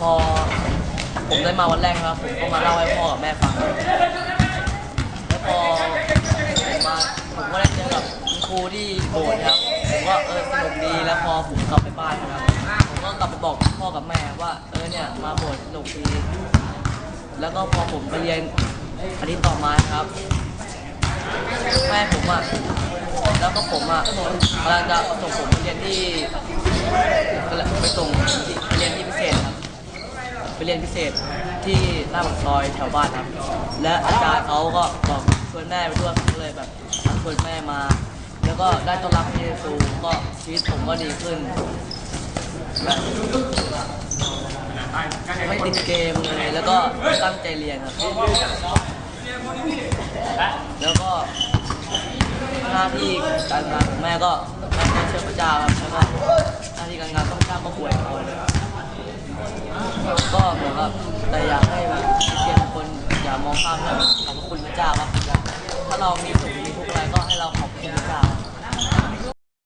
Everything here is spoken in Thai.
พอผมได้มาวันแรกนะครับ ผมก็มาเล่าให้พ่อกับแม่ฟัง แล้วพอผมมาผมก็ได้เจอกับคุณครูที่โบสถ์ครับผมก็เออสนุกดีแล้วพอผมกลับไปบ้านนะครับผมก็กลับไปบอกพ่อกับแม่ว่า เออเนี่ยมาโบสถ์สนุกดีแล้วก็พอผมไปเรียนอาทิตย์ต่อมาครับ แม่ผมอะแล้วก็ผมอะกำลังจะส่งผมไปเรียนที่ไปส่งไปเรียนที่พิเศษครับ ไปเรียนพิเศษที่หน้าปากซอยแถวบ้านครับ และอาจารย์เขาก็บอกชวนแม่ไปด้วยผมก็เลยแบบชวนแม่มา แล้วก็ได้ต้อนรับพระเยซูก็ชีวิตผมก็ดีขึ้นแบบไม่ติดเกมเลย แล้วก็ตั้งใจเรียนครับ แล้วก็หน้าที่การงานของแม่ก็แม่เชื่อพระเจ้าครับแล้วก็หน้าที่การงานต้องสร้างครอบครัวของเขาับแต่อยากให้แบบเชียร์คนอย่ามองข้ามเรื่องขอบคุณพระเจ้าครับถ้าเรามีสุข